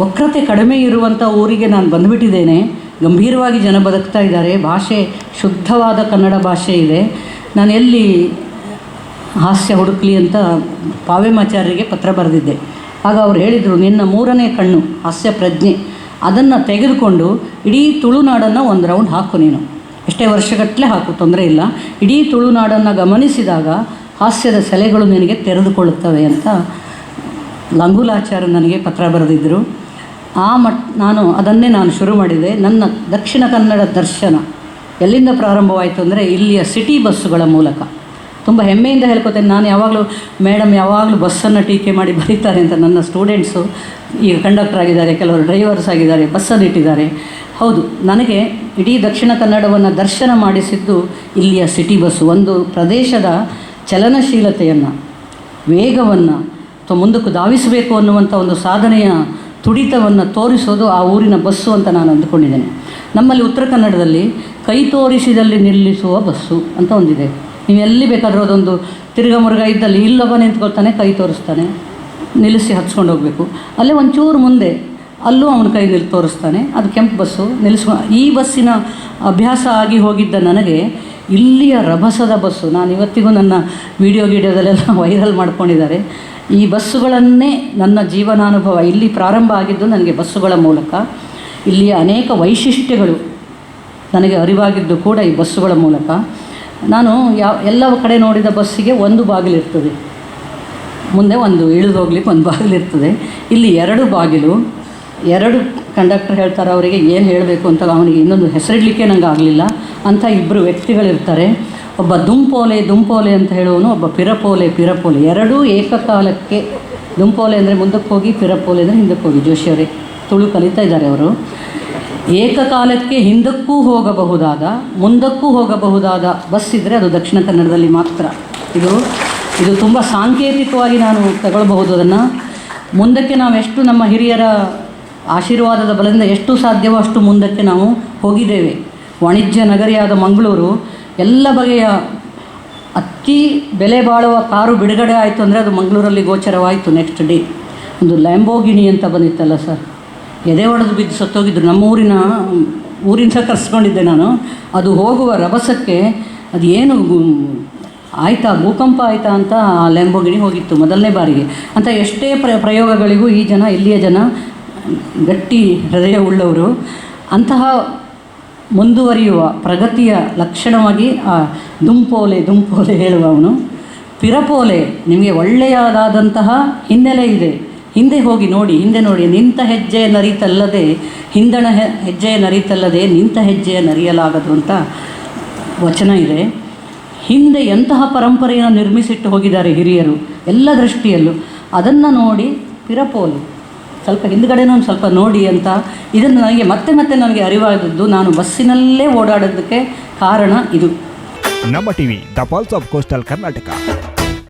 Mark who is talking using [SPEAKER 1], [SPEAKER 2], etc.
[SPEAKER 1] ವಕ್ರತೆ ಕಡಿಮೆ ಇರುವಂಥ ಊರಿಗೆ ನಾನು ಬಂದುಬಿಟ್ಟಿದ್ದೇನೆ. ಗಂಭೀರವಾಗಿ ಜನ ಬದುಕ್ತಾ ಇದ್ದಾರೆ. ಭಾಷೆ ಶುದ್ಧವಾದ ಕನ್ನಡ ಭಾಷೆ ಇದೆ. ನಾನು ಎಲ್ಲಿ ಹಾಸ್ಯ ಹುಡುಕ್ಲಿ ಅಂತ ಪಾವೆಮಾಚಾರ್ಯರಿಗೆ ಪತ್ರ ಬರೆದಿದ್ದೆ. ಆಗ ಅವ್ರು ಹೇಳಿದರು, ನಿನ್ನ ಮೂರನೇ ಕಣ್ಣು ಹಾಸ್ಯ ಪ್ರಜ್ಞೆ. ಅದನ್ನು ತೆಗೆದುಕೊಂಡು ಇಡೀ ತುಳುನಾಡನ್ನು ಒಂದು ರೌಂಡ್ ಹಾಕು ನೀನು. ಎಷ್ಟೇ ವರ್ಷಗಟ್ಟಲೆ ಹಾಕು, ತೊಂದರೆ ಇಲ್ಲ. ಇಡೀ ತುಳುನಾಡನ್ನು ಗಮನಿಸಿದಾಗ ಹಾಸ್ಯದ ಸೆಲೆಗಳು ನಿನಗೆ ತೆರೆದುಕೊಳ್ಳುತ್ತವೆ ಅಂತ ಲಂಗುಲಾಚಾರ್ಯ ನನಗೆ ಪತ್ರ ಬರೆದಿದ್ದರು ಆ ಮಟ್, ನಾನು ಅದನ್ನೇ ನಾನು ಶುರು ಮಾಡಿದೆ. ನನ್ನ ದಕ್ಷಿಣ ಕನ್ನಡ ದರ್ಶನ ಎಲ್ಲಿಂದ ಪ್ರಾರಂಭವಾಯಿತು ಅಂದರೆ ಇಲ್ಲಿಯ ಸಿಟಿ ಬಸ್ಸುಗಳ ಮೂಲಕ. ತುಂಬ ಹೆಮ್ಮೆಯಿಂದ ಹೇಳ್ಕೊತೇನೆ, ನಾನು ಯಾವಾಗಲೂ ಮೇಡಮ್ ಯಾವಾಗಲೂ ಬಸ್ಸನ್ನು ಟೀಕೆ ಮಾಡಿ ಬರೀತಾರೆ ಅಂತ ನನ್ನ ಸ್ಟೂಡೆಂಟ್ಸು, ಈಗ ಕಂಡಕ್ಟರ್ ಆಗಿದ್ದಾರೆ, ಕೆಲವರು ಡ್ರೈವರ್ಸ್ ಆಗಿದ್ದಾರೆ, ಬಸ್ಸನ್ನು ಇಟ್ಟಿದ್ದಾರೆ. ಹೌದು, ನನಗೆ ಇಡೀ ದಕ್ಷಿಣ ಕನ್ನಡವನ್ನು ದರ್ಶನ ಮಾಡಿಸಿದ್ದು ಇಲ್ಲಿಯ ಸಿಟಿ ಬಸ್ಸು. ಒಂದು ಪ್ರದೇಶದ ಚಲನಶೀಲತೆಯನ್ನು, ವೇಗವನ್ನು ಮುಂದಕ್ಕೆ ಧಾವಿಸಬೇಕು ಅನ್ನುವಂಥ ಒಂದು ಸಾಧನೆಯ ತುಡಿತವನ್ನು ತೋರಿಸೋದು ಆ ಊರಿನ ಬಸ್ಸು ಅಂತ ನಾನು ಅಂದುಕೊಂಡಿದ್ದೇನೆ. ನಮ್ಮಲ್ಲಿ ಉತ್ತರ ಕನ್ನಡದಲ್ಲಿ ಕೈ ತೋರಿಸಿದಲ್ಲಿ ನಿಲ್ಲಿಸುವ ಬಸ್ಸು ಅಂತ ಒಂದಿದೆ. ನೀವು ಎಲ್ಲಿ ಬೇಕಾದರೂ ಅದೊಂದು ತಿರ್ಗ ಮುರುಗ ಇದ್ದಲ್ಲಿ ಇಲ್ಲೊಬ್ಬ ನಿಂತ್ಕೊಳ್ತಾನೆ, ಕೈ ತೋರಿಸ್ತಾನೆ, ನಿಲ್ಲಿಸಿ ಹಚ್ಕೊಂಡು ಹೋಗಬೇಕು. ಅಲ್ಲೇ ಒಂಚೂರು ಮುಂದೆ ಅಲ್ಲೂ ಅವನ ಕೈ ನಿಲ್ಲಿ ತೋರಿಸ್ತಾನೆ, ಅದು ಕೆಂಪು ಬಸ್ಸು ನಿಲ್ಲಿಸ್ಕೊ ಈ ಬಸ್ಸಿನ ಅಭ್ಯಾಸ ಆಗಿ ಹೋಗಿದ್ದ ನನಗೆ ಇಲ್ಲಿಯ ರಭಸದ ಬಸ್ಸು. ನಾನು ಇವತ್ತಿಗೂ ನನ್ನ ವಿಡಿಯೋ ಗಿಡಿಯೋದಲ್ಲೆಲ್ಲ ವೈರಲ್ ಮಾಡ್ಕೊಂಡಿದ್ದಾರೆ. ಈ ಬಸ್ಸುಗಳನ್ನೇ ನನ್ನ ಜೀವನಾನುಭವ ಇಲ್ಲಿ ಪ್ರಾರಂಭ ಆಗಿದ್ದು ನನಗೆ ಬಸ್ಸುಗಳ ಮೂಲಕ. ಇಲ್ಲಿಯ ಅನೇಕ ವೈಶಿಷ್ಟ್ಯಗಳು ನನಗೆ ಅರಿವಾಗಿದ್ದು ಕೂಡ ಈ ಬಸ್ಸುಗಳ ಮೂಲಕ. ನಾನು ಯಾವ ಎಲ್ಲ ಕಡೆ ನೋಡಿದ ಬಸ್ಸಿಗೆ ಒಂದು ಬಾಗಿಲಿರ್ತದೆ. ಮುಂದೆ ಒಂದು ಇಳಿದು ಹೋಗ್ಲಿಕ್ಕೆ ಒಂದು ಬಾಗಿಲಿರ್ತದೆ. ಇಲ್ಲಿ ಎರಡು ಬಾಗಿಲು, ಎರಡು ಕಂಡಕ್ಟರ್ ಹೇಳ್ತಾರೆ, ಅವರಿಗೆ ಏನು ಹೇಳಬೇಕು ಅಂತ ಅವನಿಗೆ ಇನ್ನೊಂದು ಹೆಸರಿಡಲಿಕ್ಕೆ ನಂಗೆ ಆಗಲಿಲ್ಲ. ಅಂಥ ಇಬ್ಬರು ವ್ಯಕ್ತಿಗಳಿರ್ತಾರೆ. ಒಬ್ಬ ದುಂಪೋಲೆ ದುಂಪೋಲೆ ಅಂತ ಹೇಳುವನು ಒಬ್ಬ ಪಿರಪೋಲೆ ಪಿರಪೋಲೆ. ಎರಡೂ ಏಕಕಾಲಕ್ಕೆ ದುಂಪೋಲೆ ಅಂದರೆ ಮುಂದಕ್ಕೆ ಹೋಗಿ, ಪಿರಪೋಲೆ ಅಂದರೆ ಹಿಂದಕ್ಕೆ ಹೋಗಿ. ಜೋಶಿಯವರೇ ತುಳು ಕಲಿತಾ ಇದ್ದಾರೆ ಅವರು. ಏಕಕಾಲಕ್ಕೆ ಹಿಂದಕ್ಕೂ ಹೋಗಬಹುದಾದ, ಮುಂದಕ್ಕೂ ಹೋಗಬಹುದಾದ ಬಸ್ ಇದ್ದರೆ ಅದು ದಕ್ಷಿಣ ಕನ್ನಡದಲ್ಲಿ ಮಾತ್ರ. ಇದು ಇದು ತುಂಬ ಸಾಂಕೇತಿಕವಾಗಿ ನಾನು ತಗೊಳ್ಬಹುದು ಅದನ್ನು. ಮುಂದಕ್ಕೆ ನಾವು ಎಷ್ಟು ನಮ್ಮ ಹಿರಿಯರ ಆಶೀರ್ವಾದದ ಬಲದಿಂದ ಎಷ್ಟು ಸಾಧ್ಯವೋ ಅಷ್ಟು ಮುಂದಕ್ಕೆ ನಾವು ಹೋಗಿದ್ದೇವೆ. ವಾಣಿಜ್ಯ ನಗರಿಯಾದ ಮಂಗಳೂರು ಎಲ್ಲ ಬಗೆಯ ಅತಿ ಬೆಲೆ ಬಾಳುವ ಕಾರು ಬಿಡುಗಡೆ ಆಯಿತು ಅಂದರೆ ಅದು ಮಂಗಳೂರಲ್ಲಿ ಗೋಚರವಾಯಿತು ನೆಕ್ಸ್ಟ್ ಡೇ ಒಂದು ಲ್ಯಾಂಬೋಗಿನಿ ಅಂತ ಬಂದಿತ್ತಲ್ಲ ಸರ್ ಎದೆ ಒಡೆದು ಬಿದ್ದು ಸತ್ತೋಗಿದ್ದರು ನಮ್ಮ ಊರಿನ ಊರಿಂದ ಕರೆಸ್ಕೊಂಡಿದ್ದೆ ನಾನು. ಅದು ಹೋಗುವ ರಭಸಕ್ಕೆ ಅದು ಏನು ಆಯಿತಾ, ಭೂಕಂಪ ಆಯಿತಾ ಅಂತ ಆ ಲ್ಯಾಂಬೋಗಿನಿ ಹೋಗಿತ್ತು ಮೊದಲನೇ ಬಾರಿಗೆ. ಅಂತ ಎಷ್ಟೇ ಪ್ರ, ಪ್ರಯೋಗಗಳಿಗೂ ಈ ಜನ, ಇಲ್ಲಿಯ ಜನ ಗಟ್ಟಿ ಹೃದಯ ಉಳ್ಳವರು ಅಂತಹ ಮುಂದುವರಿಯುವ ಪ್ರಗತಿಯ ಲಕ್ಷಣವಾಗಿ ಆ ದುಂಪೋಲೆ ದುಂಪೋಲೆ ಹೇಳುವವನು. ಪಿರಪೋಲೆ ನಿಮಗೆ ಒಳ್ಳೆಯದಾದಂತಹ ಹಿನ್ನೆಲೆ ಇದೆ. ಹಿಂದೆ ಹೋಗಿ ನೋಡಿ, ಹಿಂದೆ ನೋಡಿ, ನಿಂತ ಹೆಜ್ಜೆಯ ನರಿತಲ್ಲದೆ, ಹಿಂದಣ ಹೆಜ್ಜೆಯ ನರಿತಲ್ಲದೆ ನಿಂತ ಹೆಜ್ಜೆಯ ನರಿಯಲಾಗದು ಅಂತ ವಚನ ಇದೆ. ಹಿಂದೆ ಎಂತಹ ಪರಂಪರೆಯನ್ನು ನಿರ್ಮಿಸಿಟ್ಟು ಹೋಗಿದ್ದಾರೆ ಹಿರಿಯರು, ಎಲ್ಲ ದೃಷ್ಟಿಯಲ್ಲೂ. ಅದನ್ನು ನೋಡಿ ಪಿರಪೋಲು. ಸ್ವಲ್ಪ ಹಿಂದ್ಗಡೆನೂ ಒಂದು ಸ್ವಲ್ಪ ನೋಡಿ ಅಂತ. ಇದನ್ನು ನನಗೆ ಮತ್ತೆ ಮತ್ತೆ ನನಗೆ ಅರಿವಾದದ್ದು ನಾನು ಬಸ್ಸಿನಲ್ಲೇ ಓಡಾಡೋದಕ್ಕೆ ಕಾರಣ ಇದು.
[SPEAKER 2] ನಮ್ಮ TV, the pulse of coastal Karnataka.